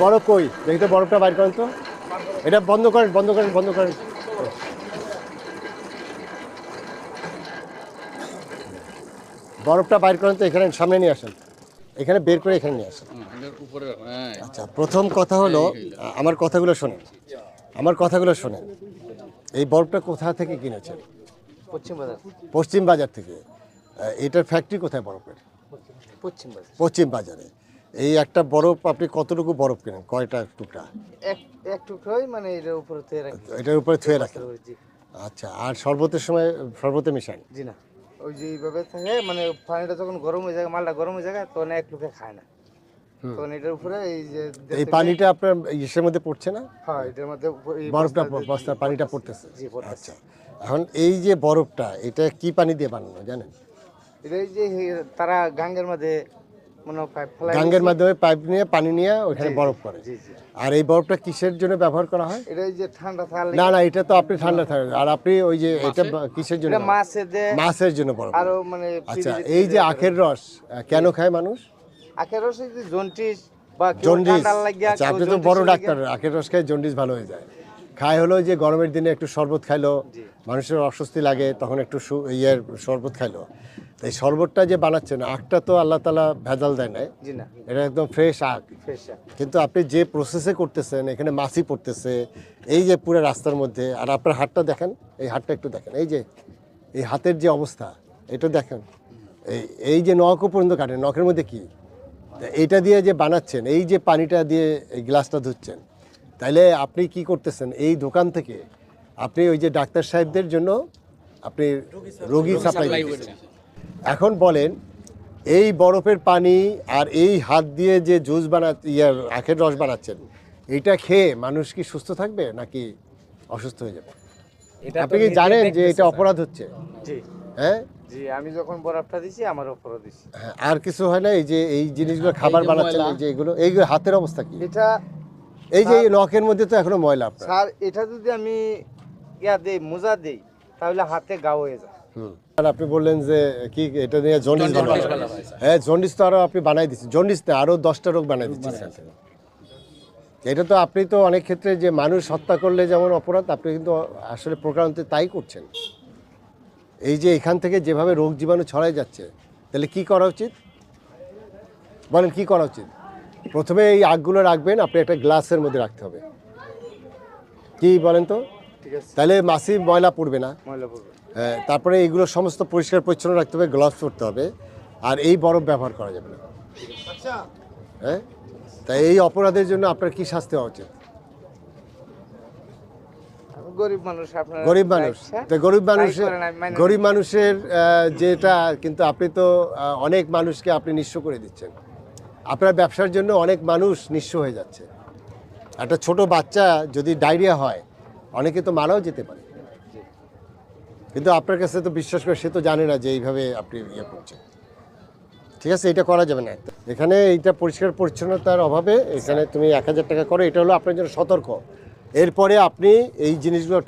বরফ কই? দেখি তো বরফটা বাইর করেন তো। এটা বন্ধ করেন বন্ধ করেন বন্ধ করেন। বরফটা বাইর করেন তো এখানে সামনে নিয়ে আসেন। এখানে বের করে এখানে নিয়ে আসেন। হ্যাঁ। আচ্ছা প্রথম কথা হলো আমার কথাগুলো শোনেন। আমার কথাগুলো শোনেন। এই বরফটা কোথা থেকে কিনেছেন? পশ্চিম বাজার। পশ্চিম বাজার থেকে। এটার ফ্যাক্টরি কোথায় বরফের? পশ্চিম বাজারে। এই একটা বরফ আপনি কতটুকু বরফ কেনেন? কয়টা টুকরা? এক এক টুকরোই মানে এটার উপরে তো রাখি। এটার উপরে থুয়ে রাখেন? আচ্ছা আর শরবতের সময় শরবতে মিশান? জি না। ওই যে এইভাবে থাকে মানে পানিটা যখন গরম হয়ে যায় মালটা গরম হয়ে যায় তখন এক লোকে খায় না। তখন এটার উপরে এই যে এই পানিটা আপনার ইসের মধ্যে পড়ছে না? হ্যাঁ এটার মধ্যে বরফটা বস্তার পানিটা পড়তেছে। জি আচ্ছা এখন এই যে বরফটা এটা কি পানি দিয়ে বানানো জানেন? এটা এই যে তারা গাঙ্গের মধ্যে গাঙ্গের মাধ্যমে পাইপ নিয়ে পানি নিয়ে ওখানে বরফ আর এই বরফটা কিসের জন্য ব্যবহার করা হয়? এটা যে ঠান্ডা থাকলে না না এটা তো আপনি ঠান্ডা থাকবে আর আপনি ওই যে এটা কিসের জন্য মাছের জন্য বরফ। আরও মানে আচ্ছা এই যে আখের রস কেন খায় মানুষ? আখের রস জন্টিস বা জন্ডিস। আচ্ছা আপনি তো বড় ডাক্তার আখের রস খায় জন্ডিস ভালো হয়ে যায়। খায় হলো যে গরমের দিনে একটু শরবত খাইলো মানুষের অস্বস্তি লাগে তখন একটু ইয়ের শরবত খাইলো। এই শরবতটা যে বানাচ্ছেন আখটা তো আল্লাহ তালা ভেজাল দেয় নাই। এটা একদম ফ্রেশ আখ। কিন্তু আপনি যে প্রসেসে করতেছেন এখানে মাছি পড়তেছে এই যে পুরো রাস্তার মধ্যে আর আপনার হাতটা দেখেন এই হাতটা একটু দেখেন এই যে এই হাতের যে অবস্থা এটা দেখেন এই এই যে নখও পর্যন্ত কাটেন নখের মধ্যে কি? তা এইটা দিয়ে যে বানাচ্ছেন এই যে পানিটা দিয়ে এই গ্লাসটা ধুচ্ছেন তাইলে আপনি কি করতেছেন? এই দোকান থেকে আপনি ওই যে ডাক্তার সাহেবদের জন্য আপনি রোগী সাপ্লাই এখন বলেন এই বরফের পানি আর এই হাত দিয়ে যে জুস বানা ইয়ার আখের রস বানাচ্ছেন এইটা খেয়ে মানুষ কি সুস্থ থাকবে নাকি অসুস্থ হয়ে যাবে? এটা আপনি কি জানেন যে এটা অপরাধ হচ্ছে? হ্যাঁ? জি আমি যখন বরফটা দিছি আমার উপরও দিছি। হ্যাঁ, আর কিছু হয় না এই যে এই জিনিসগুলো খাবার যে বানাচ্ছেন এই যে এগুলো এইগুলো হাতের অবস্থা কি? এটা এই যে এই নখের মধ্যে তো এখনও ময়লা আপনার। স্যার এটা যদি আমি ইয়া দেই মোজা দেই তাহলে হাতে গাও হয়ে যায়। আর আপনি বললেন যে কি এটা নিয়ে জন্ডিস হ্যাঁ জন্ডিস তো আরও আপনি বানাই দিচ্ছেন। জন্ডিস না আরও দশটা রোগ বানাই দিচ্ছেন এটা তো আপনি তো অনেক ক্ষেত্রে যে মানুষ হত্যা করলে যেমন অপরাধ আপনি কিন্তু আসলে প্রকারান্তে তাই করছেন। এই যে এখান থেকে যেভাবে রোগ জীবাণু ছড়াই যাচ্ছে তাহলে কি করা উচিত? বলেন কি করা উচিত? প্রথমে এই আগগুলো রাখবেন আপনি একটা গ্লাসের মধ্যে রাখতে হবে। কি বলেন তো? তাহলে মাসি ময়লা পড়বে না। হ্যাঁ, তারপরে এইগুলো সমস্ত পরিষ্কার পরিচ্ছন্ন রাখতে হবে গ্লাভস পরতে হবে। আর এই বরফ ব্যবহার করা যাবে না। হ্যাঁ? তাই এই অপরাধের জন্য আপনার কি শাস্তি হওয়া উচিত? গরিব মানুষ আপনার গরিব মানুষ। তো গরিব মানুষের গরিব মানুষের যেটা কিন্তু আপনি তো অনেক মানুষকে আপনি নিঃস্ব করে দিচ্ছেন। আপনার ব্যবসার জন্য অনেক মানুষ নিঃস্ব হয়ে যাচ্ছে। একটা ছোট বাচ্চা যদি ডায়রিয়া হয়, অনেকে তো মারাও যেতে পারে। কিন্তু আপনার কাছে তো বিশ্বাস করে সে তো জানে না যে এইভাবে আপনি ইয়ে করছেন। ঠিক আছে, এটা করা যাবে না। এখানে এইটা পরিষ্কার পরিচ্ছন্নতার অভাবে এখানে তুমি এক হাজার টাকা করো, এটা হলো আপনার জন্য সতর্ক। এরপরে আপনি এই জিনিসগুলো